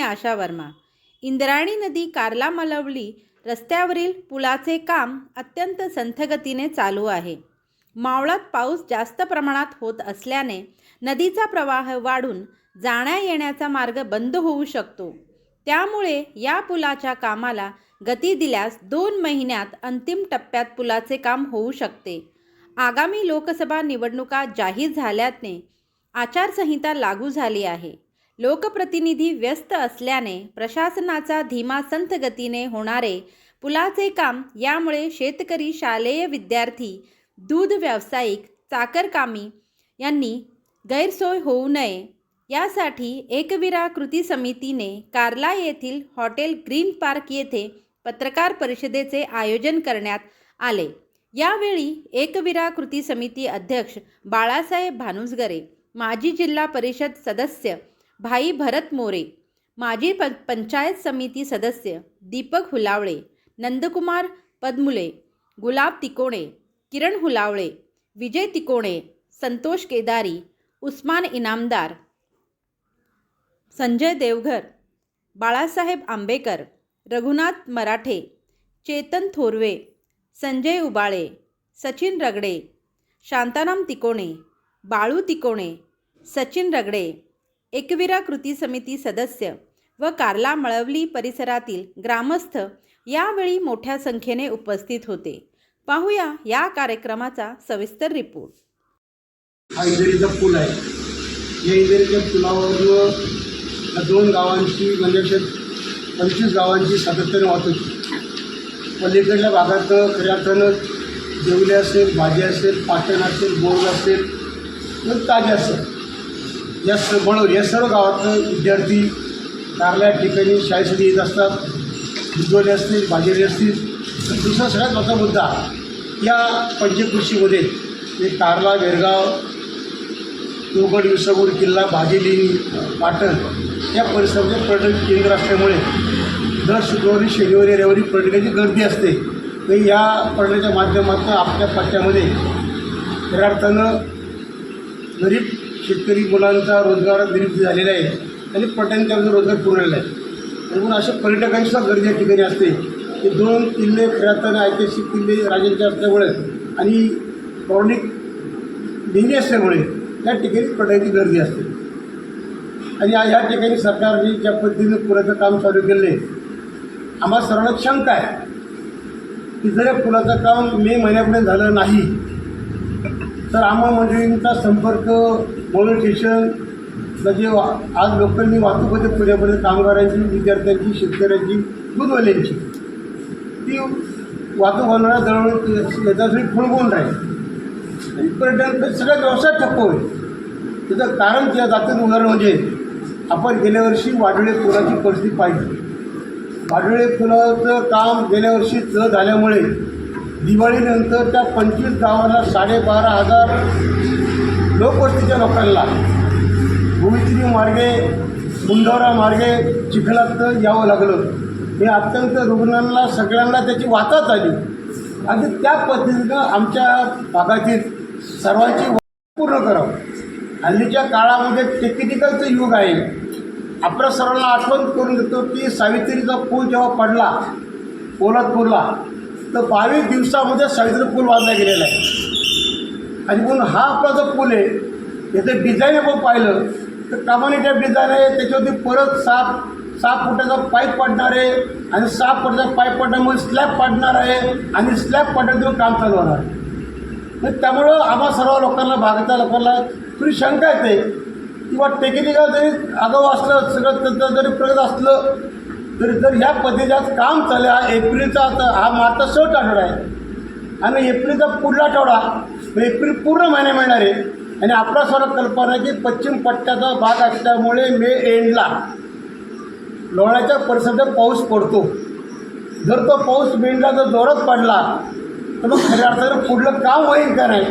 आशा वर्मा. इंद्रायणी नदी कारला मलवली रस्त्यावरील पुलाचे काम अत्यंत संथगतीने चालू आहे. मावळात पाऊस जास्त प्रमाणात होत असल्याने नदीचा प्रवाह वाढून जाण्या येण्याचा मार्ग बंद होऊ शकतो. त्यामुळे या पुलाच्या कामाला गती दिल्यास दोन महिन्यात अंतिम टप्प्यात पुलाचे काम होऊ शकते. आगामी लोकसभा निवडणुका जाहीर झाल्याने आचारसंहिता लागू झाली आहे. लोकप्रतिनिधी व्यस्त असल्याने प्रशासनाचा धीमा संथ गतीने होणारे पुलाचे काम यामुळे शेतकरी शालेय विद्यार्थी दूध व्यावसायिक चाकरकामी यांनी गैरसोय होऊ नये. यासाठी एकविरा कृती समितीने कार्ला येथील हॉटेल ग्रीन पार्क येथे पत्रकार परिषदेचे आयोजन करण्यात आले. यावेळी एकविरा कृती समिती अध्यक्ष बाळासाहेब भानुसगरे माजी जिल्हा परिषद सदस्य भाई भरत मोरे माजी प पंचायत समिती सदस्य दीपक हुलावळे नंदकुमार पदमुले गुलाब तिकोणे किरण हुलावळे विजय तिकोणे संतोष केदारी उस्मान इनामदार संजय देवघर बाळासाहेब आंबेकर रघुनाथ मराठे चेतन थोरवे संजय उबाळे सचिन रगडे शांताराम तिकोणे बाळू तिकोणे सचिन रगडे एकविरा कृती समिती सदस्य व कार्ला मळवली परिसरातील ग्रामस्थ यावेळी मोठ्या संख्येने उपस्थित होते. पाहूया या कार्यक्रमाचा सविस्तर रिपोर्ट. हा इंदेरीचा पूल आहे. या इंदेरीच्या पुलावर दोन गावांची म्हणजे अशा पंचवीस गावांची सातत्याने वाहतूक पलीकडल्या भागात खऱ्या अर्थानं जेवले असेल भाजी असेल पाटण असेल बोर असेल तर ताजे असेल. या स म्हणून या सर्व गावातलं विद्यार्थी कारल्या ठिकाणी शाळेसाठी येत असतात. भिजवले असतील भाजीले असतील तर दुसरा सगळ्यात महत्त्वाचा मुद्दा या पंचकृषीमध्ये हे कारला बेरगाव देवगड विसापूर किल्ला भाजीलिंग पाटण या परिसरामध्ये पर्यटन केंद्र असल्यामुळे दर शुक्रवारी शनिवारी रविवारी पर्यटकाची गर्दी असते. तर या पर्यटनाच्या माध्यमातून आपल्या पट्ट्यामध्ये खऱ्या अर्थानं गरीब शेतकरी मुलांचा रोजगार निर्मिती झालेला आहे. आणि पर्यटन त्यांचा रोजगार पुरवलेला आहे. म्हणून अशा पर्यटकांची सुद्धा गर्दी या ठिकाणी असते. ते दोन किल्ले खऱ्या ऐतिहासिक किल्ले राजांचे असल्यामुळे आणि पौराणिक नेहमी असल्यामुळे या ठिकाणी पर्यटकांची गर्दी असते. आणि या- ठिकाणी सरकारने ज्या पद्धतीने पुराचं काम चालू केलं आहे आम्हाला सर्वांना शंका आहे की जर या पुलाचं काम मे महिन्यापर्यंत झालं नाही तर आम्हा मंडळींचा संपर्क पोलीस स्टेशन जे वा आज लोकांनी वाहतूक होते पुण्यापर्यंत कामगारांची विद्यार्थ्यांची शेतकऱ्यांची दूधवाल्यांची. ती वाहतूक होणारा दळवळ याच्यासाठी फुलगून राहील. आणि पर्यटन सगळ्या व्यवसाय ठप्प होईल. त्याचं कारण त्या जातीचं उदाहरण म्हणजे आपण गेल्या वर्षी वाडोळे पुलाची परिस्थिती पाहिली. वाडोळे पुलाचं काम गेल्या वर्षी झाल्यामुळे दिवाळीनंतर त्या पंचवीस गावाला साडेबारा हजार लोकवस्तीच्या लोकांना भुईत्री मार्गे मुंडवरा मार्गे चिखलात यावं लागलं. हे अत्यंत रुग्णांना सगळ्यांना त्याची वाचाच आली. आणि त्या पद्धतीनं आमच्या भागातील सर्वांची पूर्ण करावं. हल्लीच्या काळामध्ये टेक्निकलचं युग आहे. आपल्या सर्वांना आठवण करून देतो की सावित्रीचा पूल जेव्हा पडला पोलादपूरला तर बावीस दिवसामध्ये सावित्री पूल बांधला गेलेला आहे. आणि म्हणून हा आपला जो पूल आहे याचं डिझाईन आपण पाहिलं तर कमानी डिझाईन आहे त्याच्यावरती परत सात सहा फुटाचा पाईप पडणार आहे आणि सहा फुटाचा पाईप पडण्यामुळे स्लॅब पडणार आहे आणि स्लॅब पडण्यातून काम चालू होणार आहे. मग त्यामुळं आम्हा सर्व लोकांना भागता लोकांना थोडी शंका येते. किंवा टेक्निकल जरी आगाऊ असलं सगळं तंत्र जरी प्रगत असलं तरी जर ह्या पद्धतीचं काम चालू आहे एप्रिलचा आता हा मार्चचा शेवट आठवडा आहे. आणि एप्रिलचा पुढला आठवडा म्हणजे एप्रिल पूर्ण महिना मिळणार आहे. आणि आपला सर्व कल्पना आहे की पश्चिम पट्ट्याचा भाग असल्यामुळे मे एंडला लोणाच्या परिसरात पाऊस पडतो जर तो पाऊस मेंढला जर जोरात पडला तर मग खऱ्या अर्थानं पुढलं काम होईल का नाही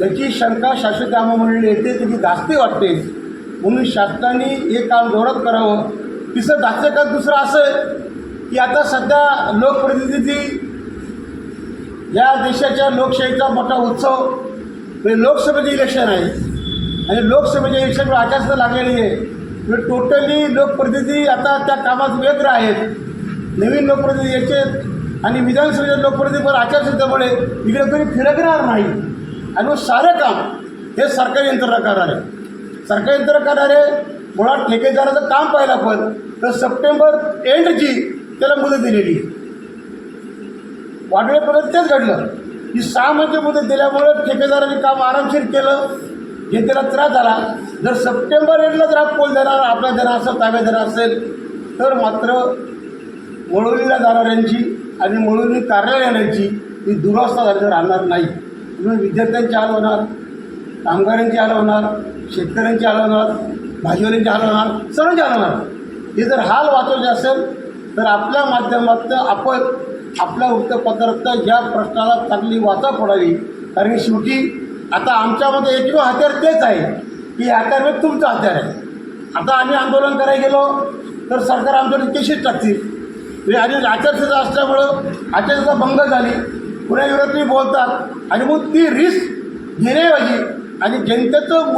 याची शंका शाश्वत कामामुळे येते त्याची धास्ती वाटते. म्हणून शासनाने हे काम जोरात करावं. तिसरं धास्ते का दुसरं असं की आता सध्या लोकप्रतिनिधी या देशाच्या लोकशाहीचा मोठा उत्सव म्हणजे लोकसभेचे इलेक्शन आहे. आणि लोकसभेच्या इलेक्शनवर आचारसंहिता लागलेली आहे. म्हणजे टोटली लोकप्रतिनिधी आता त्या कामात व्यग्र आहेत. नवीन लोकप्रतिनिधी याचे आणि विधानसभेचे लोकप्रतिनिधी पण आचारसंहितेमुळे इकडे कोणी फिरकणार नाही. आणि मग सारं काम हे सरकारी यंत्रणा करणार. आहे सरकारी यंत्रणा करणार आहे मुळात ठेकेदाराचं काम पाहिलं आपण तर सप्टेंबर एंडची त्याला मुदत दिलेली. आहे वाटवेपर्यंत तेच घडलं. की सहा महिने मुदत दिल्यामुळं ठेकेदाराने काम आरामशीर केलं हे त्याला त्रास झाला. जर सप्टेंबर एंडला जर हा पोल देणार आपला देणार असेल ताब्यात देणार असेल तर मात्र वळवलीला जाणाऱ्यांची आणि वळवली कार्यालयाची ही दुरावस्था झाली राहणार नाही. त्यामुळे विद्यार्थ्यांची हाल होणार कामगारांची हाल होणार शेतकऱ्यांची हाल होणार भाजीवाल्यांची हाल होणार सर्वांचे हाल होणार. हे जर हाल वाचवायचे असेल तर आपल्या माध्यमातून आपण आपल्या वृत्तपत्रात या प्रश्नाला चांगली वाचा पडावी कारण की शेवटी आता आमच्यामध्ये एकमेव हत्यार तेच आहे. की हत्यार म्हणजे तुमचं हत्यार आहे. आता आम्ही आंदोलन करायला गेलो तर सरकार आमच्याकडे केसेस टाकतील. म्हणजे आणि आचारसंहिता असल्यामुळं आचारसंहिता भंग झाली. कुणाविरोधात तुम्ही बोलतात. आणि मग ती रिस्क घेण्याऐवजी आणि जनतेचं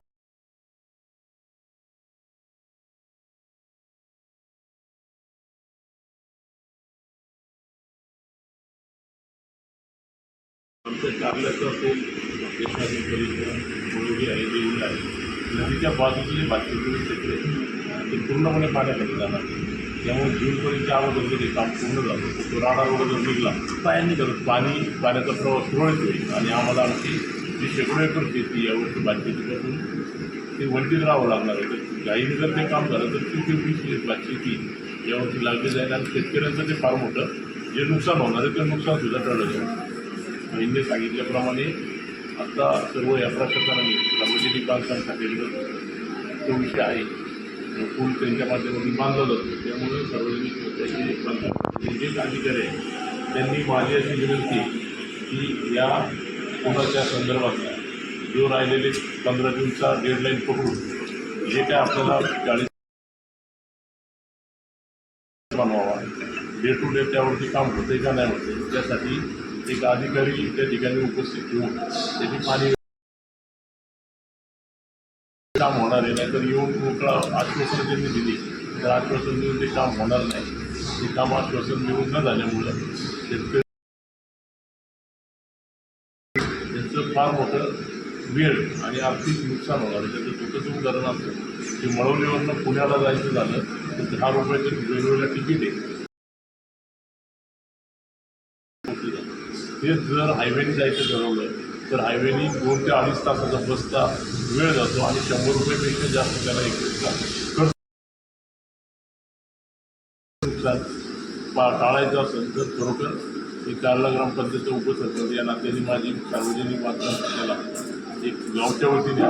आमच्या कारल्याचा तो देशातील परिसर आहे देऊळ आहे. नदीच्या बाजूचे जे बाकीचे क्षेत्र आहे ते पूर्णपणे पाण्याखाली जाणार त्यामुळे जूनपर्यंतच्या अगोदर जर हे काम पूर्ण झालं. तो राडा रोड जर निघला करत पाणी पाण्याचा प्रवास सुरळीत होईल. आणि आम्हाला आमची जी शेकडो एकर शेती यावरची बातचीतीपासून ते वंचित राहावं लागणार आहे. तर जर ते काम झालं तर ती वीस बातचीती यावरती लागली जाईल. आणि शेतकऱ्यांचं ते फार मोठं जे नुकसान होणार आहे ते नुकसानसुद्धा टळलं जाईल. आईने सांगितल्याप्रमाणे आता सर्व या प्रशासनाने सार्वजनिक बांधकाम खात्याकडं तो विषय आहे. पूल त्यांच्या माध्यमातून बांधला जातो त्यामुळे सार्वजनिक बांधकाम खात्याचे जे अधिकारी आहे त्यांनी माझी अशी विनंती की या पुलाच्या संदर्भातल्या जो राहिलेले पंधरा जूनचा डेडलाईन पकडून जे काय आपल्याला चाळीस बनवावा. डे टू डे त्यावरती काम होते का नाही होते त्यासाठी एक अधिकारी त्या ठिकाणी उपस्थित येऊन त्याची पाणी काम होणार आहे नाहीतर येऊन मोकळा आश्वासन त्यांनी दिली. तर आश्वासन देऊन ते काम होणार नाही. ते काम आश्वासन देऊन न झाल्यामुळं शेतकरी त्यांचं फार मोठं वेळ आणि आर्थिक नुकसान होणार आहे. त्याचं दुःखचं उदाहरण असतं की मळवलीवरनं पुण्याला जायचं झालं तर दहा रुपयाचं वेगवेगळ्या तिकीट आहे. ते जर हायवेने जायचं ठरवलं तर हायवेने दोन ते अडीच तासाचा बसचा वेळ जातो आणि शंभर रुपयेपेक्षा जास्त त्याला एक नुकसान पा टाळायचं असेल तर खरोखर ही कारला ग्रामपंचायतचं उपसरपंच या नात्याने माझी सार्वजनिक बांधकाम एक गावच्या वतीने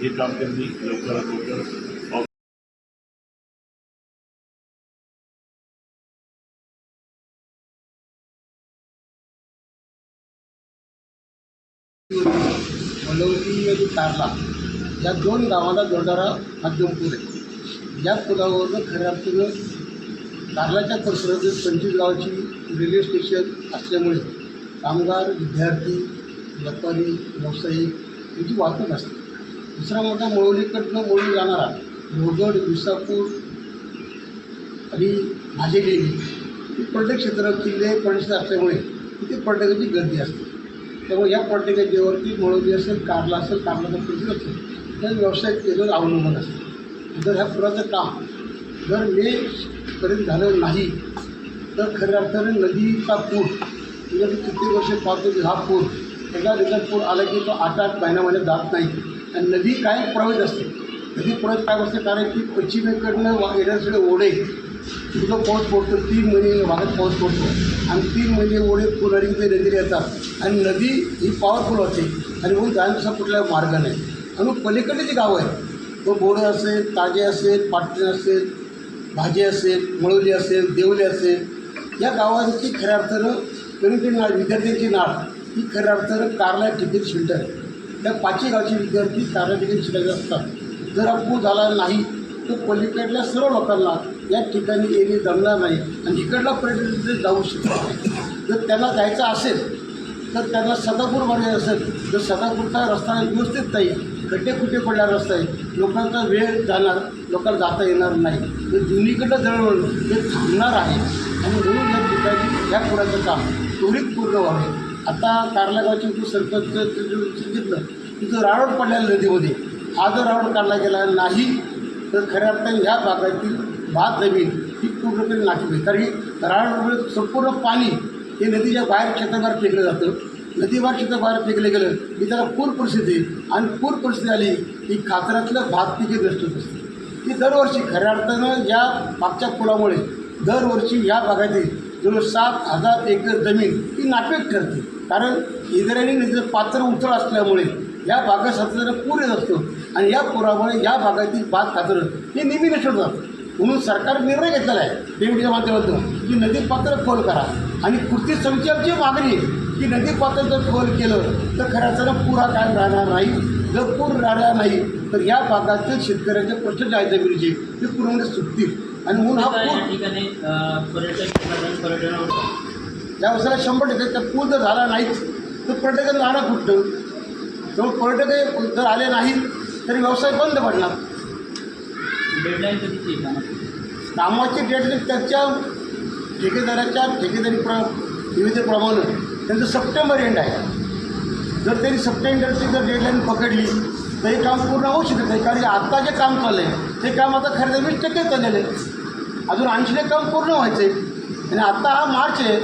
हे काम त्यांनी लवकरात लवकर मलवली आणि कारला या दोन गावाला जोडणारा मध्यम पूल आहे. या पुलावरनं खऱ्या अर्थानं कारलाच्या परिसरातील पंचवीस गावाची रेल्वे स्टेशन असल्यामुळे कामगार विद्यार्थी व्यापारी व्यावसायिक यांची वाहतूक असते दुसरा मोठा मळवलीकडनं मळवली जाणारा लोहगड विसापूर आणि भाजेलेली ही पर्यटक क्षेत्र किल्ले परिसर असल्यामुळे तिथे पर्यटकांची गर्दी असते. त्यामुळे या पर्यटकांच्यावरती मळवली असेल कारला असेल कारलाचा परिसर असेल तर व्यवसाय केलं अवलंबून असते. जर ह्या पुराचं काम जर मे पर्यंत झालं नाही तर खऱ्या अर्थाने नदीचा पूर म्हणजे कित्येक वर्ष पाहतो की हा पूर एका दिवसात पूर आला की तो आठ आठ महिन्यामध्ये जात नाही. आणि नदी काय प्रवाहित असते. नदी प्रवाहित काय असते? कारण की पश्चिमेकडनं वा येणारे ओढे तिथं पाऊस पडतो तीन महिने भागात पाऊस पडतो. आणि तीन महिने ओढे पुनरी ते नदीला येतात. आणि नदी ही पॉवरफुल होते. आणि म्हणून जाण्याचा कुठला मार्ग नाही. आणि पलीकडे जी गावं आहे तो बोडे असेल ताजे असेल पाटणे असेल भाजी असेल मळवली असेल देवली असेल या गावाची खऱ्या अर्थानं कमीत नाळ विद्यार्थ्यांची नाळ ही खऱ्या अर्थानं कारला टिकीट सेंटर आहे. त्या पाचही गावचे विद्यार्थी कारला टिकीट सेंटर असतात. जर अपू झाला नाही तर पलीकडल्या सर्व लोकांना या ठिकाणी येणे जमणार नाही. आणि इकडला पर्यटन तिथे जाऊ शकतो जर त्यांना जायचं असेल तर त्यांना सदापूर मार्ग असेल तर सदापूरचा रस्ता व्यवस्थित नाही खड्डे कुठे पडणारा रस्ता आहे लोकांचा वेळ जाणार लोकांना जाता येणार नाही. तर दोन्हीकडलं दळणवळण हे थांबणार आहे. आणि म्हणून या ठिकाणी या पुराचं काम त्वरित पूर्ण व्हावे. आता कारला जो सरपंच सांगितलं तिथं रावण पडलेल्या नदीमध्ये. हा जर रावड काढला गेला नाही तर खऱ्या अर्थाने ह्या भागातील भात जमीन ही पूर्णपणे नाशिक आहे. कारण ही रावडमुळे संपूर्ण पाणी हे नदीच्या बाहेर क्षेत्राबाहेर फेकलं जातं. नदीबाहेर क्षेत्राबाहेर फेकलं गेलं की त्याला पूर परिस्थिती आणि पूर परिस्थिती आली की खाचरातलं भात पिके नष्ट होत असते. ती दरवर्षी खऱ्या अर्थानं या मागच्या पुलामुळे दरवर्षी या भागातील जवळ सात हजार एकर जमीन ही नापेक ठरते. कारण इंद्रायणी नदीचं पात्र उथळ असल्यामुळे या भागात सातत्यानं पूर येत असतो. आणि या पुरामुळे या भागातील भात खाचरं हे नेहमी नष्ट होतात. म्हणून सरकार निर्णय घेतलेला आहे देवडीच्या माध्यमातून की नदी पात्र खोल करा. आणि कृती समितीची मागणी आहे की नदी पात्र जर खोल केलं तर खऱ्या अर्थानं पूर कायम राहणार नाही? जर पूर राहणार नाही तर या भागातील शेतकऱ्यांचे प्रश्न जे आहेत जमिनीचे ते पूर्णपणे सुटतील. आणि म्हणून हा पूर पर्यटक या वर्षाला शंभर टक्के त्या पूल जर झाला नाहीच तर पर्यटकांना राहणं कुठतं तेव्हा पर्यटक जर आले नाहीत तरी व्यवसाय बंद पडणार. डेडलाईन कधीची आहे कामाची? कामाची डेडलाईन त्याच्या ठेकेदाराच्या ठेकेदारी प्र विविधेप्रमाणे त्यांचं सप्टेंबर एंड आहे. जर त्यांनी सप्टेंबरची जर डेडलाईन पकडली तर हे काम पूर्ण होऊ शकत नाही. कारण आत्ता जे काम चाललं आहे ते काम आता खरेदी वीस टक्के चाललेलं आहे. अजून ऐंशी टक्के काम पूर्ण व्हायचं आहे आणि आत्ता हा मार्च आहे.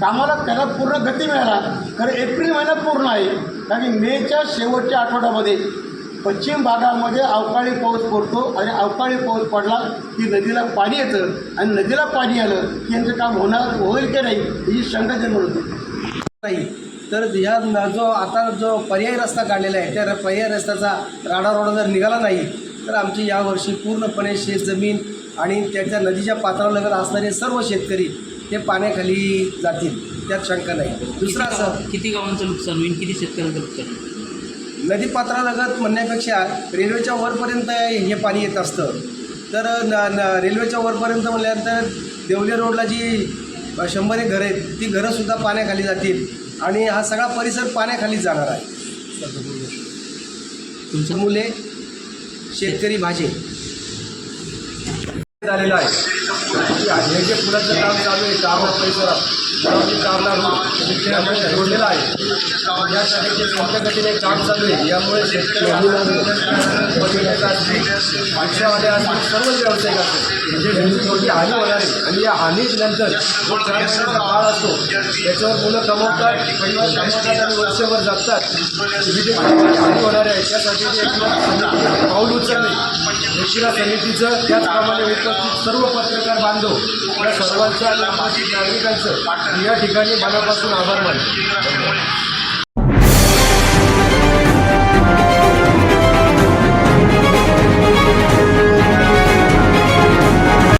कामाला त्याला पूर्ण गती मिळाला. कारण एप्रिल महिना पूर्ण आहे. कारण की मेच्या शेवटच्या आठवड्यामध्ये पश्चिम भागामध्ये अवकाळी पाऊस पडतो आणि अवकाळी पाऊस पडला की नदीला पाणी येतं आणि नदीला पाणी आलं की यांचं काम होणार होईल की नाही ही शंका जन्म होते. नाही. तर ह्या न- जो आता जो पर्यायी रस्ता काढलेला आहे त्या पर्यायी रस्त्याचा राडा रोडा जर निघाला नाही तर आमची यावर्षी पूर्णपणे शेतजमीन आणि त्याच्या नदीच्या पात्रालगत असणारे सर्व शेतकरी हे पाण्याखाली जातील. त्यात शंका नाही. दुसरं असं किती गावांचं नुकसान होईल? किती शेतकऱ्यांचं नुकसान होईल? नदी पात्रालगत म्हणण्यापेक्षा रेल्वेच्या वरपर्यंत हे पाणी येत असतं. तर न न रेल्वेच्या वरपर्यंत म्हटल्यानंतर देवले रोडला जी शंभर एक घरं आहेत ती घरंसुद्धा पाण्याखाली जातील आणि हा सगळा परिसर पाण्याखालीच जाणार आहे. तुमचं मुले शेतकरी भाजे. झालेलं आहे. हे जे पुलाचं काम चालू आहे कारला परिसरात. कारला रोड जोडलेला आहे. या जे मोठ्या गतीने काम चालू आहे यामुळे शेतकरी रिक्षावाले असतील सर्व व्यावसायिक असतील म्हणजे त्यांची मोठी हानी होणार आहे आणि या हानीनंतर जो चार महिन्याचा काळ असतो त्याच्यावर मुलं कमवतात परिवार कमवतात आणि वर्षभर जगतात. विविध हानी होणार आहे त्यासाठी ते पाऊल उचलले एकनाथ समितीचं त्याचप्रमाणे उपस्थित सर्व पत्रकार बांधव या सर्वांचं आणि नागरिकांचं या ठिकाणी मनापासून आभार मानतो.